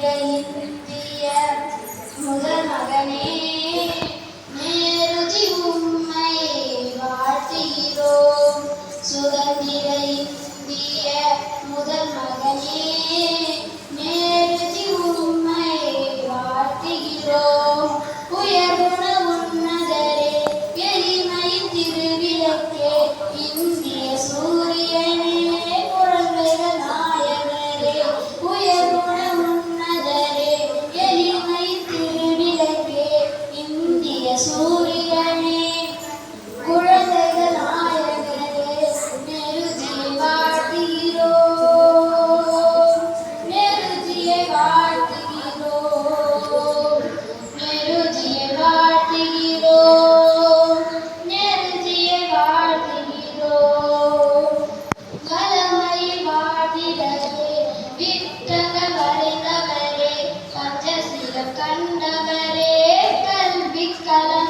இறையின் தீய முதல் மகனே. சூரியனே குழந்தைகள் நாயகரே நெருஜியை வாழ்த்துகிறோம் நெருஜியை வாழ்த்துகிறோம்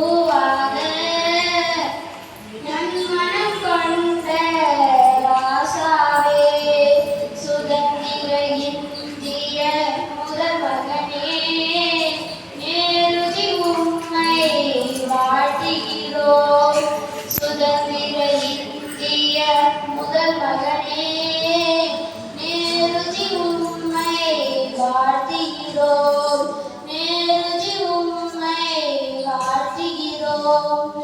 Oh, wow. கார்த்திகிரோம் நேருதி உம்மை கார்த்திகிரோம்